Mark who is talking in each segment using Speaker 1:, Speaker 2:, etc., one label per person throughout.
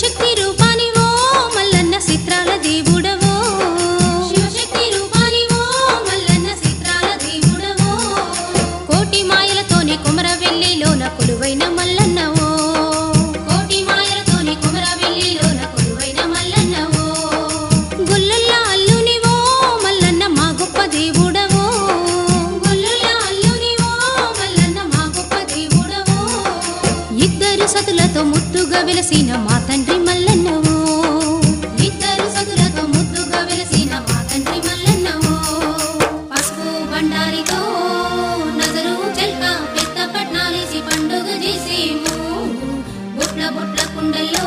Speaker 1: శక్తి రూప ముద్దుగా వెలసిన మా తండ్రి మల్లన్నవు ఇద్దరు సదులతో ముద్దుగా వెలసిన మా తండ్రి మల్లన్నవు పసుపు బండారితో నగరు చెల్క పెద్ద పట్నాలేసి పండుగ చేసేము. బుట్ల బుట్ల కుండల్లో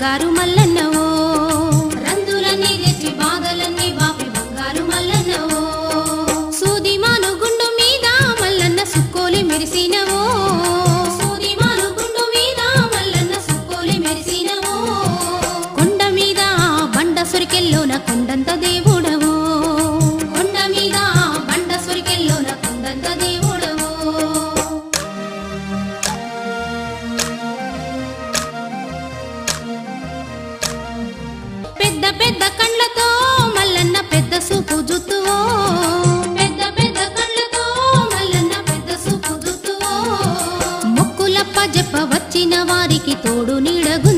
Speaker 1: Garu వారికి తోడు నీడగు